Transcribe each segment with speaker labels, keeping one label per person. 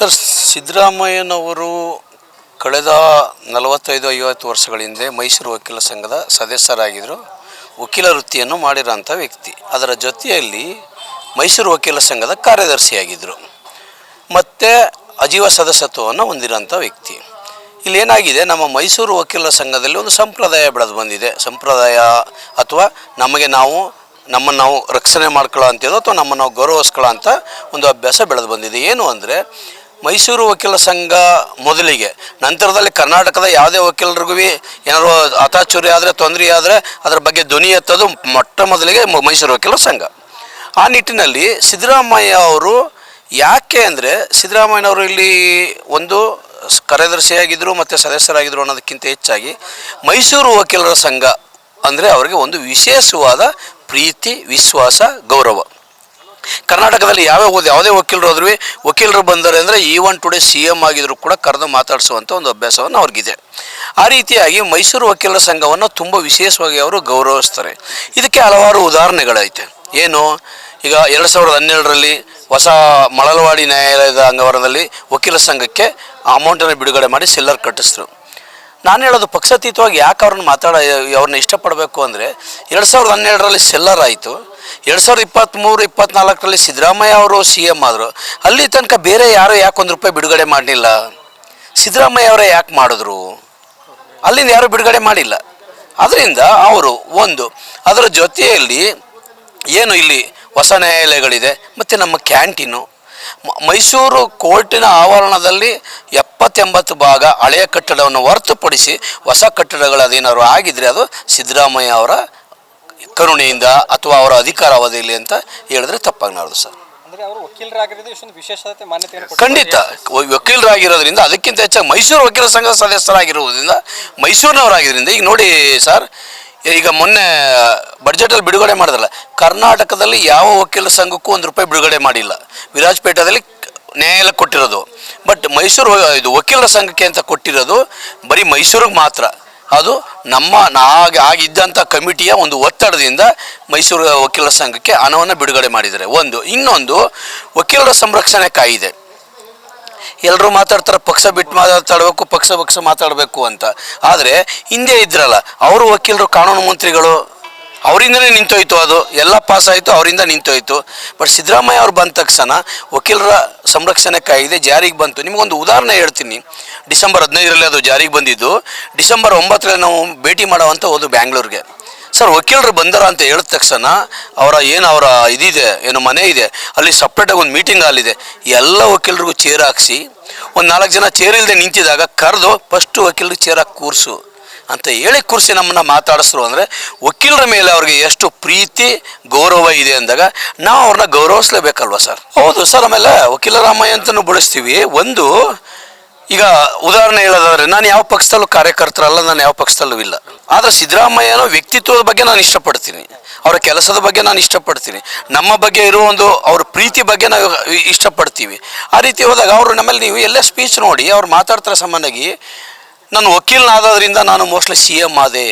Speaker 1: Sir, ಸಿದ್ದರಾಮಯ್ಯನವರು ಕಳೆದ ನಲವತ್ತೈದು, ಐವತ್ತು ವರ್ಷಗಳ ಹಿಂದೆ ಮೈಸೂರು ವಕೀಲ ಸಂಘದ ಸದಸ್ಯರಾಗಿದ್ದರು ವಕೀಲ ವೃತ್ತಿಯನ್ನು ಮಾಡಿರೋಂಥ ವ್ಯಕ್ತಿ. ಅದರ ಜೊತೆಯಲ್ಲಿ ಮೈಸೂರು ವಕೀಲ ಸಂಘದ ಕಾರ್ಯದರ್ಶಿಯಾಗಿದ್ದರು ಮತ್ತು ಅಜೀವ ಸದಸ್ಯತ್ವವನ್ನು ಹೊಂದಿರೋಂಥ ವ್ಯಕ್ತಿ. ಇಲ್ಲೇನಾಗಿದೆ ನಮ್ಮ ಮೈಸೂರು ವಕೀಲ ಸಂಘದಲ್ಲಿ ಒಂದು ಸಂಪ್ರದಾಯ ಬೆಳೆದು ಬಂದಿದೆ. ಸಂಪ್ರದಾಯ ಅಥವಾ ನಮಗೆ ನಾವು, ನಮ್ಮನ್ನು ನಾವು ರಕ್ಷಣೆ ಮಾಡ್ಕೊಳ್ಳೋ ಅಂಥದ್ದು ಅಥವಾ ನಮ್ಮನ್ನು ನಾವು ಗೌರವಿಸ್ಕೊಳ್ಳೋ ಅಂತ ಒಂದು ಅಭ್ಯಾಸ ಬೆಳೆದು ಬಂದಿದೆ. ಏನು ಅಂದರೆ ಮೈಸೂರು ವಕೀಲ ಸಂಘ ಮೊದಲಿಗೆ. ನಂತರದಲ್ಲಿ ಕರ್ನಾಟಕದ ಯಾವುದೇ ವಕೀಲರಿಗೂ ಏನಾದ್ರು ಅತಾಚುರಿ ಆದರೆ, ತೊಂದರೆ ಆದರೆ ಅದರ ಬಗ್ಗೆ ಧ್ವನಿ ಎತ್ತೋದು ಮೊಟ್ಟ ಮೊದಲಿಗೆ ಮೈಸೂರು ವಕೀಲರ ಸಂಘ. ಆ ನಿಟ್ಟಿನಲ್ಲಿ ಸಿದ್ದರಾಮಯ್ಯ ಅವರು ಯಾಕೆ ಅಂದರೆ ಸಿದ್ದರಾಮಯ್ಯನವರು ಇಲ್ಲಿ ಒಂದು ಕಾರ್ಯದರ್ಶಿಯಾಗಿದ್ದರು ಮತ್ತು ಸದಸ್ಯರಾಗಿದ್ದರು ಅನ್ನೋದಕ್ಕಿಂತ ಹೆಚ್ಚಾಗಿ ಮೈಸೂರು ವಕೀಲರ ಸಂಘ ಅಂದರೆ ಅವರಿಗೆ ಒಂದು ವಿಶೇಷವಾದ ಪ್ರೀತಿ, ವಿಶ್ವಾಸ, ಗೌರವ. ಕರ್ನಾಟಕದಲ್ಲಿ ಯಾವ್ಯಾವ ಯಾವುದೇ ವಕೀಲರು ಹೋದ್ರು ವಕೀಲರು ಬಂದರೆ ಅಂದರೆ ಈವನ್ ಟುಡೇ ಸಿ ಎಂ ಆಗಿದ್ರು ಕೂಡ ಕರೆದು ಮಾತಾಡಿಸುವಂಥ ಒಂದು ಅಭ್ಯಾಸವನ್ನು ಅವ್ರಿಗಿದೆ. ಆ ರೀತಿಯಾಗಿ ಮೈಸೂರು ವಕೀಲರ ಸಂಘವನ್ನು ತುಂಬ ವಿಶೇಷವಾಗಿ ಅವರು ಗೌರವಿಸ್ತಾರೆ. ಇದಕ್ಕೆ ಹಲವಾರು ಉದಾಹರಣೆಗಳೈತೆ. ಏನು? ಈಗ ಎರಡು ಸಾವಿರದ ಹನ್ನೆರಡರಲ್ಲಿ ಹೊಸ ಮಳಲವಾಡಿ ನ್ಯಾಯಾಲಯದ ಅಂಗವರದಲ್ಲಿ ವಕೀಲ ಸಂಘಕ್ಕೆ ಅಮೌಂಟನ್ನು ಬಿಡುಗಡೆ ಮಾಡಿ ಸೆಲ್ಲರ್ ಕಟ್ಟಿಸಿದ್ರು. ನಾನು ಹೇಳೋದು ಪಕ್ಷಾತೀತವಾಗಿ ಯಾಕೆ ಅವ್ರನ್ನ ಮಾತಾಡ, ಅವ್ರನ್ನ ಇಷ್ಟಪಡಬೇಕು ಅಂದರೆ ಎರಡು ಸಾವಿರದ ಹನ್ನೆರಡರಲ್ಲಿ ಸೆಲ್ಲರ್ ಆಯಿತು. ಎರಡು ಸಾವಿರದ ಇಪ್ಪತ್ತ್ಮೂರು ಇಪ್ಪತ್ತ್ನಾಲ್ಕರಲ್ಲಿ ಸಿದ್ದರಾಮಯ್ಯ ಅವರು ಸಿ ಎಂ ಆದರು. ಅಲ್ಲಿ ತನಕ ಬೇರೆ ಯಾರು ಯಾಕೆ ಒಂದು ರೂಪಾಯಿ ಬಿಡುಗಡೆ ಮಾಡಲಿಲ್ಲ. ಸಿದ್ದರಾಮಯ್ಯ ಅವರೇ ಯಾಕೆ ಮಾಡಿದ್ರು? ಅಲ್ಲಿಂದ ಯಾರು ಬಿಡುಗಡೆ ಮಾಡಿಲ್ಲ. ಅದರಿಂದ ಅವರು ಒಂದು, ಅದರ ಜೊತೆಯಲ್ಲಿ ಏನು ಇಲ್ಲಿ ಹೊಸ ನ್ಯಾಯಾಲಯಗಳಿದೆ, ಮತ್ತು ನಮ್ಮ ಕ್ಯಾಂಟೀನು. ಮೈಸೂರು ಕೋರ್ಟಿನ ಆವರಣದಲ್ಲಿ ಎಪ್ಪತ್ತೆಂಬತ್ತು ಭಾಗ ಹಳೆಯ ಕಟ್ಟಡವನ್ನು ಹೊರತುಪಡಿಸಿ ಹೊಸ ಕಟ್ಟಡಗಳು ಅದೇನಾದ್ರು ಆಗಿದ್ರೆ ಅದು ಸಿದ್ದರಾಮಯ್ಯ ಅವರ ಕರುಣೆಯಿಂದ ಅಥವಾ ಅವರ ಅಧಿಕಾರ ಅವಧಿಯಲ್ಲಿ ಅಂತ ಹೇಳಿದ್ರೆ ತಪ್ಪಾಗಲಾರದು ಸರ್.
Speaker 2: ಅಂದ್ರೆ ಅವರು ವಕೀಲರಾಗಿರೋದು ಇಷ್ಟೊಂದು ವಿಶೇಷತೆ.
Speaker 1: ಖಂಡಿತ. ವಕೀಲರಾಗಿರೋದ್ರಿಂದ ಅದಕ್ಕಿಂತ ಹೆಚ್ಚಾಗಿ ಮೈಸೂರು ವಕೀಲ ಸಂಘದ ಸದಸ್ಯರಾಗಿರುವುದರಿಂದ ಮೈಸೂರಿನವರಾಗಿದ್ದರಿಂದ ಈಗ ನೋಡಿ ಸರ್ ಈಗ ಮೊನ್ನೆ ಬಡ್ಜೆಟಲ್ಲಿ ಬಿಡುಗಡೆ ಮಾಡಿದ್ರಲ್ಲ ಕರ್ನಾಟಕದಲ್ಲಿ ಯಾವ ವಕೀಲ ಸಂಘಕ್ಕೂ ಒಂದು ರೂಪಾಯಿ ಬಿಡುಗಡೆ ಮಾಡಿಲ್ಲ. ವಿರಾಜಪೇಟದಲ್ಲಿ ನ್ಯಾಯಾಲಯ ಕೊಟ್ಟಿರೋದು. ಬಟ್ ಮೈಸೂರು ಇದು ವಕೀಲರ ಸಂಘಕ್ಕೆ ಅಂತ ಕೊಟ್ಟಿರೋದು ಬರೀ ಮೈಸೂರಿಗೆ ಮಾತ್ರ. ಅದು ನಮ್ಮ ನಾಗ ಆಗಿದ್ದಂಥ ಕಮಿಟಿಯ ಒಂದು ಒತ್ತಡದಿಂದ ಮೈಸೂರು ವಕೀಲರ ಸಂಘಕ್ಕೆ ಹಣವನ್ನು ಬಿಡುಗಡೆ ಮಾಡಿದ್ದಾರೆ. ಒಂದು, ಇನ್ನೊಂದು, ವಕೀಲರ ಸಂರಕ್ಷಣೆ ಕಾಯಿದೆ. ಎಲ್ಲರೂ ಮಾತಾಡ್ತಾರೆ, ಪಕ್ಷ ಬಿಟ್ಟು ಮಾತಾಡಬೇಕು, ಪಕ್ಷ ಪಕ್ಷ ಮಾತಾಡಬೇಕು ಅಂತ. ಆದರೆ ಹಿಂದೆ ಇದ್ರಲ್ಲ, ಅವರು ವಕೀಲರು, ಕಾನೂನು ಮಂತ್ರಿಗಳು ಅವರಿಂದನೇ ನಿಂತೋಯ್ತು ಅದು. ಎಲ್ಲ ಪಾಸ್ ಆಯಿತು, ಅವರಿಂದ ನಿಂತೋಯ್ತು. ಬಟ್ ಸಿದ್ದರಾಮಯ್ಯ ಅವ್ರು ಬಂದ ತಕ್ಷಣ ವಕೀಲರ ಸಂರಕ್ಷಣೆ ಕಾಯ್ದೆ ಜಾರಿಗೆ ಬಂತು. ನಿಮಗೊಂದು ಉದಾಹರಣೆ ಹೇಳ್ತೀನಿ. ಡಿಸೆಂಬರ್ ಹದಿನೈದರಲ್ಲಿ ಅದು ಜಾರಿಗೆ ಬಂದಿದ್ದು. ಡಿಸೆಂಬರ್ ಒಂಬತ್ತರಲ್ಲಿ ನಾವು ಭೇಟಿ ಮಾಡೋವಂಥ ಹೋದು ಬ್ಯಾಂಗ್ಳೂರಿಗೆ. ಸರ್ ವಕೀಲರು ಬಂದಾರ ಅಂತ ಹೇಳಿದ ತಕ್ಷಣ ಅವರ ಏನು ಅವರ ಇದಿದೆ, ಏನು ಮನೆ ಇದೆ, ಅಲ್ಲಿ ಸಪ್ರೇಟಾಗಿ ಒಂದು ಮೀಟಿಂಗ್ ಹಾಲಿದೆ ಎಲ್ಲ ವಕೀಲರಿಗೂ ಚೇರ್ ಹಾಕ್ಸಿ, ಒಂದು ನಾಲ್ಕು ಜನ ಚೇರ್ ಇಲ್ಲದೆ ನಿಂತಿದಾಗ ಕರೆದು ಫಸ್ಟು ವಕೀಲರಿಗೆ ಚೇರ್ ಹಾಕಿ ಕೂರಿಸು. ಅಂತ ಹೇಳಿ ಕೂರಿಸಿ ನಮ್ಮನ್ನು ಮಾತಾಡಿಸ್ರು ಅಂದರೆ ವಕೀಲರ ಮೇಲೆ ಅವ್ರಿಗೆ ಎಷ್ಟು ಪ್ರೀತಿ, ಗೌರವ ಇದೆ ಅಂದಾಗ ನಾವು ಅವ್ರನ್ನ ಗೌರವಿಸ್ಲೇಬೇಕಲ್ವ ಸರ್? ಹೌದು ಸರ್, ಆಮೇಲೆ ವಕೀಲರಾಮಯ್ಯ ಅಂತಲೂ ಬಳಸ್ತೀವಿ. ಒಂದು, ಈಗ ಉದಾಹರಣೆ ಹೇಳೋದಾದ್ರೆ ನಾನು ಯಾವ ಪಕ್ಷದಲ್ಲೂ ಕಾರ್ಯಕರ್ತರಲ್ಲ, ನಾನು ಯಾವ ಪಕ್ಷದಲ್ಲೂ ಇಲ್ಲ. ಆದರೆ ಸಿದ್ದರಾಮಯ್ಯನ ವ್ಯಕ್ತಿತ್ವದ ಬಗ್ಗೆ ನಾನು ಇಷ್ಟಪಡ್ತೀನಿ. ಅವರ ಕೆಲಸದ ಬಗ್ಗೆ ನಾನು ಇಷ್ಟಪಡ್ತೀನಿ. ನಮ್ಮ ಬಗ್ಗೆ ಇರೋ ಒಂದು ಅವ್ರ ಪ್ರೀತಿ ಬಗ್ಗೆ ನಾವು ಇಷ್ಟಪಡ್ತೀವಿ. ಆ ರೀತಿ ಹೋದಾಗ ಅವರು ನಮ್ಮಲ್ಲಿ ನೀವು ಎಲ್ಲೇ ಸ್ಪೀಚ್ ನೋಡಿ, ಅವ್ರು ಮಾತಾಡ್ತಾರೆ ಸಂಬಂಧಾಗಿ ನಾನು ವಕೀಲನಾದ್ರಿಂದ ನಾನು ಮೋಸ್ಟ್ಲಿ ಸಿ ಎಂ ಆದೆ.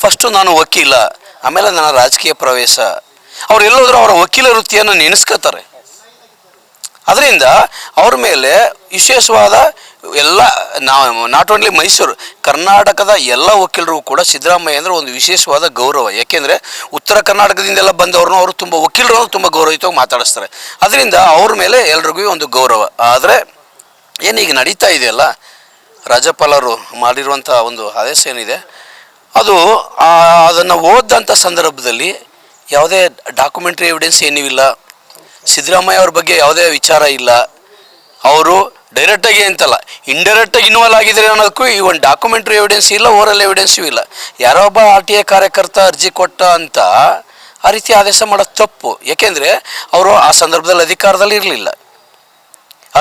Speaker 1: ಫಸ್ಟು ನಾನು ವಕೀಲ, ಆಮೇಲೆ ನನ್ನ ರಾಜಕೀಯ ಪ್ರವೇಶ. ಅವ್ರು ಎಲ್ಲೋದ್ರೂ ಅವರ ವಕೀಲ ವೃತ್ತಿಯನ್ನು ನೆನೆಸ್ಕೋತಾರೆ. ಅದರಿಂದ ಅವ್ರ ಮೇಲೆ ವಿಶೇಷವಾದ ಎಲ್ಲ ನಾ ನಾಟ್ ಓನ್ಲಿ ಮೈಸೂರು, ಕರ್ನಾಟಕದ ಎಲ್ಲ ವಕೀಲರಿಗೂ ಕೂಡ ಸಿದ್ದರಾಮಯ್ಯ ಅಂದರೆ ಒಂದು ವಿಶೇಷವಾದ ಗೌರವ. ಯಾಕೆಂದರೆ ಉತ್ತರ ಕರ್ನಾಟಕದಿಂದೆಲ್ಲ ಬಂದವ್ರನ್ನೂ ಅವರು ತುಂಬ, ವಕೀಲರನ್ನು ತುಂಬ ಗೌರವಯುತವಾಗಿ ಮಾತಾಡಿಸ್ತಾರೆ. ಅದರಿಂದ ಅವ್ರ ಮೇಲೆ ಎಲ್ರಿಗೂ ಒಂದು ಗೌರವ. ಆದರೆ ಏನೀಗ ನಡೀತಾ ಇದೆಯಲ್ಲ ರಾಜ್ಯಪಾಲರು ಮಾಡಿರುವಂಥ ಒಂದು ಆದೇಶ ಏನಿದೆ, ಅದು ಅದನ್ನು ಓದಂಥ ಸಂದರ್ಭದಲ್ಲಿ ಯಾವುದೇ ಡಾಕ್ಯುಮೆಂಟ್ರಿ ಎವಿಡೆನ್ಸ್ ಏನೂ ಇಲ್ಲ, ಸಿದ್ದರಾಮಯ್ಯ ಅವ್ರ ಬಗ್ಗೆ ಯಾವುದೇ ವಿಚಾರ ಇಲ್ಲ. ಅವರು ಡೈರೆಕ್ಟಾಗಿ ಅಂತಲ್ಲ ಇಂಡೈರೆಕ್ಟಾಗಿ ಇನ್ವಾಲ್ವ್ ಆಗಿದ್ದಾರೆ ಅನ್ನೋದಕ್ಕೂ ಈ ಒಂದು ಡಾಕ್ಯುಮೆಂಟ್ರಿ ಎವಿಡೆನ್ಸ್ ಇಲ್ಲ ಓರಲ್ ಎವಿಡೆನ್ಸೂ ಇಲ್ಲ. ಯಾರೋ ಒಬ್ಬ ಆರ್ ಟಿ ಐ ಕಾರ್ಯಕರ್ತ ಅರ್ಜಿ ಕೊಟ್ಟ ಅಂತ ಆ ರೀತಿ ಆದೇಶ ಮಾಡೋದು ತಪ್ಪು. ಏಕೆಂದರೆ ಅವರು ಆ ಸಂದರ್ಭದಲ್ಲಿ ಅಧಿಕಾರದಲ್ಲಿ ಇರಲಿಲ್ಲ.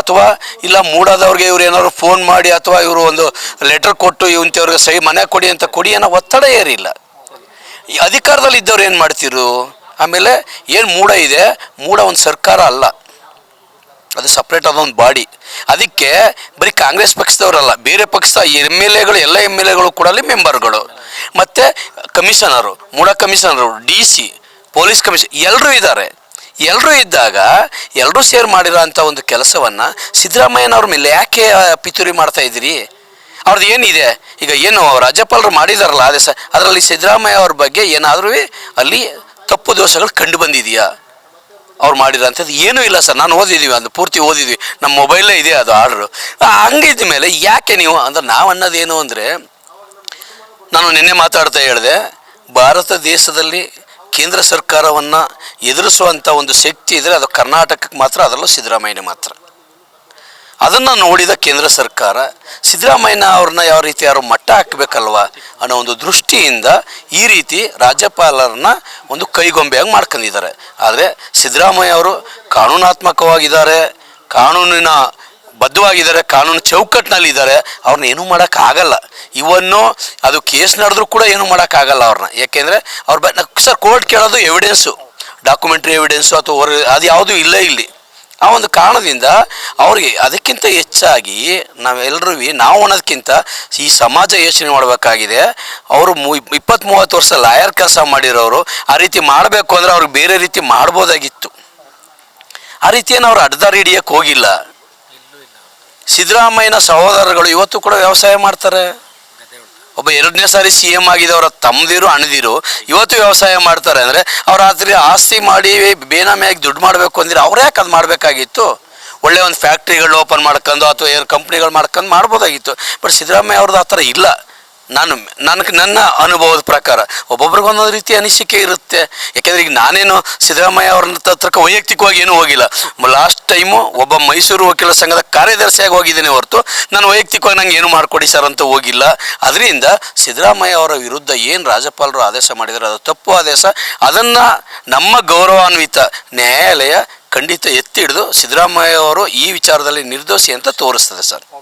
Speaker 1: ಅಥವಾ ಇಲ್ಲ ಮೂಡಾದವ್ರಿಗೆ ಇವ್ರು ಏನಾದ್ರು ಫೋನ್ ಮಾಡಿ ಅಥವಾ ಇವರು ಒಂದು ಲೆಟರ್ ಕೊಟ್ಟು ಇವಂತವ್ರಿಗೆ ಸಹಿ ಮನೆ ಕೊಡಿ ಅಂತ ಕೊಡಿ ಅನ್ನೋ ಒತ್ತಡ ಏರಿಲ್ಲ. ಈ ಅಧಿಕಾರದಲ್ಲಿ ಇದ್ದವ್ರು ಏನು ಮಾಡ್ತಿರು ಆಮೇಲೆ ಏನು ಮೂಡ ಇದೆ? ಮೂಡ ಒಂದು ಸರ್ಕಾರ ಅಲ್ಲ. ಅದು ಸಪ್ರೇಟ್ ಆದ ಒಂದು ಬಾಡಿ. ಅದಕ್ಕೆ ಬರೀ ಕಾಂಗ್ರೆಸ್ ಪಕ್ಷದವರಲ್ಲ, ಬೇರೆ ಪಕ್ಷದ ಎಂ ಎಲ್ ಎಗಳು, ಎಲ್ಲ ಎಂ ಎಲ್ ಎಗಳು ಕೂಡ ಅಲ್ಲಿ ಮೆಂಬರ್ಗಳು. ಮತ್ತು commissioner, MUDA commissioner, D C, police commission ಎಲ್ಲರೂ ಇದ್ದಾರೆ. ಎಲ್ಲರೂ ಇದ್ದಾಗ ಎಲ್ಲರೂ ಸೇರ್ ಮಾಡಿರೋ ಅಂಥ ಒಂದು ಕೆಲಸವನ್ನು ಸಿದ್ದರಾಮಯ್ಯನವ್ರ ಮೇಲೆ ಯಾಕೆ ಪಿತುರಿ ಮಾಡ್ತಾ ಇದ್ದೀರಿ? ಅವ್ರದ್ದು ಏನಿದೆ? ಈಗ ಏನು ರಾಜ್ಯಪಾಲರು ಮಾಡಿದಾರಲ್ಲ ಆದೇಶ ಅದರಲ್ಲಿ ಸಿದ್ದರಾಮಯ್ಯ ಅವ್ರ ಬಗ್ಗೆ ಏನಾದರೂ ಅಲ್ಲಿ ತಪ್ಪು ದೋಷಗಳು ಕಂಡು ಬಂದಿದೆಯಾ? ಅವ್ರು ಮಾಡಿರೋಂಥದ್ದು ಏನೂ ಇಲ್ಲ ಸರ್. ನಾನು ಓದಿದ್ದೀವಿ ಅದು ಪೂರ್ತಿ ಓದಿದ್ವಿ. ನಮ್ಮ ಮೊಬೈಲೇ ಇದೆ ಅದು ಆರ್ಡ್ರು. ಹಂಗಿದ್ದ ಮೇಲೆ ಯಾಕೆ ನೀವು, ಅಂದ್ರೆ ನಾವು ಅನ್ನೋದೇನು ಅಂದರೆ, ನಾನು ನಿನ್ನೆ ಮಾತಾಡ್ತಾ ಹೇಳಿದೆ, ಭಾರತ ದೇಶದಲ್ಲಿ ಕೇಂದ್ರ ಸರ್ಕಾರವನ್ನು ಎದುರಿಸುವಂಥ ಒಂದು ಶಕ್ತಿ ಇದ್ದರೆ ಅದು ಕರ್ನಾಟಕಕ್ಕೆ ಮಾತ್ರ, ಅದರಲ್ಲೂ ಸಿದ್ದರಾಮಯ್ಯ ಮಾತ್ರ. ಅದನ್ನು ನೋಡಿದ ಕೇಂದ್ರ ಸರ್ಕಾರ ಸಿದ್ದರಾಮಯ್ಯ ಅವ್ರನ್ನ ಯಾವ ರೀತಿ ಯಾರು ಮಟ್ಟ ಹಾಕಬೇಕಲ್ವ ಅನ್ನೋ ಒಂದು ದೃಷ್ಟಿಯಿಂದ ಈ ರೀತಿ ರಾಜ್ಯಪಾಲರನ್ನ ಒಂದು ಕೈಗೊಂಬೆಯಾಗಿ ಮಾಡ್ಕೊಂಡಿದ್ದಾರೆ. ಆದರೆ ಸಿದ್ದರಾಮಯ್ಯ ಅವರು ಕಾನೂನಾತ್ಮಕವಾಗಿದ್ದಾರೆ, ಕಾನೂನಿನ ಬದ್ಧವಾಗಿದ್ದಾರೆ, ಕಾನೂನು ಚೌಕಟ್ಟಿನಲ್ಲಿ ಇದ್ದಾರೆ ಅವ್ರನ್ನ ಏನೂ ಮಾಡೋಕ್ಕಾಗಲ್ಲ. ಇವನ್ನು, ಅದು ಕೇಸ್ ನಡೆದ್ರೂ ಕೂಡ ಏನೂ ಮಾಡೋಕ್ಕಾಗಲ್ಲ ಅವ್ರನ್ನ. ಯಾಕೆಂದರೆ ಅವ್ರ ಬ, ಸರ್, ಕೋರ್ಟ್ ಕೇಳೋದು ಎವಿಡೆನ್ಸು ಡಾಕ್ಯುಮೆಂಟ್ರಿ ಎವಿಡೆನ್ಸು ಅಥವಾ ಹೊರ ಅದು ಯಾವುದೂ ಇಲ್ಲ ಇಲ್ಲಿ. ಆ ಒಂದು ಕಾರಣದಿಂದ ಅವ್ರಿಗೆ ಅದಕ್ಕಿಂತ ಹೆಚ್ಚಾಗಿ ನಾವೆಲ್ಲರೂ ನಾವು ಅನ್ನೋದಕ್ಕಿಂತ ಈ ಸಮಾಜ ಯೋಚನೆ ಮಾಡಬೇಕಾಗಿದೆ. ಅವರು ಮು ಇಪ್ಪತ್ತ್ ಮೂವತ್ತು ವರ್ಷ ಲಾಯರ್ ಕೆಲಸ ಮಾಡಿರೋರು, ಆ ರೀತಿ ಮಾಡಬೇಕು ಅಂದರೆ ಅವ್ರಿಗೆ ಬೇರೆ ರೀತಿ ಮಾಡ್ಬೋದಾಗಿತ್ತು. ಆ ರೀತಿಯನ್ನು ಅವ್ರು ಅಡ್ದಾರಿ ಹಿಡಿಯೋಕ್ಕೆ ಹೋಗಿಲ್ಲ. ಸಿದ್ದರಾಮಯ್ಯನ ಸಹೋದರಗಳು ಇವತ್ತು ಕೂಡ ವ್ಯವಸಾಯ ಮಾಡ್ತಾರೆ. ಒಬ್ಬ ಎರಡನೇ ಸಾರಿ ಸಿ ಎಂ ಆಗಿದವರ ತಮ್ಮದಿರು ಅಣದಿರು ಇವತ್ತು ವ್ಯವಸಾಯ ಮಾಡ್ತಾರೆ. ಅಂದರೆ ಅವ್ರು ರಾತ್ರಿ ಆಸ್ತಿ ಮಾಡಿ ಬೇನಾಮಿಯಾಗಿ ದುಡ್ಡು ಮಾಡಬೇಕು ಅಂದ್ರೆ ಅವ್ರು ಯಾಕೆ ಅದು ಮಾಡಬೇಕಾಗಿತ್ತು? ಒಳ್ಳೆ ಒಂದು ಫ್ಯಾಕ್ಟ್ರಿಗಳು ಓಪನ್ ಮಾಡ್ಕೊಂಡು ಅಥವಾ ಏನು ಕಂಪ್ನಿಗಳು ಮಾಡ್ಕೊಂಡು ಮಾಡ್ಬೋದಾಗಿತ್ತು. ಬಟ್ ಸಿದ್ದರಾಮಯ್ಯ ಅವ್ರದ್ದು ಆ ಥರ ಇಲ್ಲ. ನಾನು ನನಗೆ ನನ್ನ ಅನುಭವದ ಪ್ರಕಾರ ಒಬ್ಬೊಬ್ರಿಗೆ ಒಂದೊಂದು ರೀತಿ ಅನಿಸಿಕೆ ಇರುತ್ತೆ. ಯಾಕೆಂದ್ರೆ ಈಗ ನಾನೇನು ಸಿದ್ದರಾಮಯ್ಯ ಅವ್ರನ್ನ ಹತ್ರಕ್ಕೆ ವೈಯಕ್ತಿಕವಾಗಿ ಏನೂ ಹೋಗಿಲ್ಲ. ಲಾಸ್ಟ್ ಟೈಮು ಒಬ್ಬ ಮೈಸೂರು ವಕೀಲ ಸಂಘದ ಕಾರ್ಯದರ್ಶಿಯಾಗಿ ಹೋಗಿದ್ದೇನೆ ಹೊರತು ನಾನು ವೈಯಕ್ತಿಕವಾಗಿ ನಂಗೆ ಏನು ಮಾಡಿಕೊಡಿ ಸರ್ ಅಂತ ಹೋಗಿಲ್ಲ. ಅದರಿಂದ ಸಿದ್ದರಾಮಯ್ಯ ಅವರ ವಿರುದ್ಧ ಏನು ರಾಜ್ಯಪಾಲರು ಆದೇಶ ಮಾಡಿದ್ದಾರೆ, ಅದು ತಪ್ಪು ಆದೇಶ. ಅದನ್ನು ನಮ್ಮ ಗೌರವಾನ್ವಿತ ನ್ಯಾಯಾಲಯ ಖಂಡಿತ ಎತ್ತಿ ಹಿಡಿದು ಸಿದ್ದರಾಮಯ್ಯ ಅವರು ಈ ವಿಚಾರದಲ್ಲಿ ನಿರ್ದೋಷಿ ಅಂತ ತೋರಿಸ್ತದೆ ಸರ್.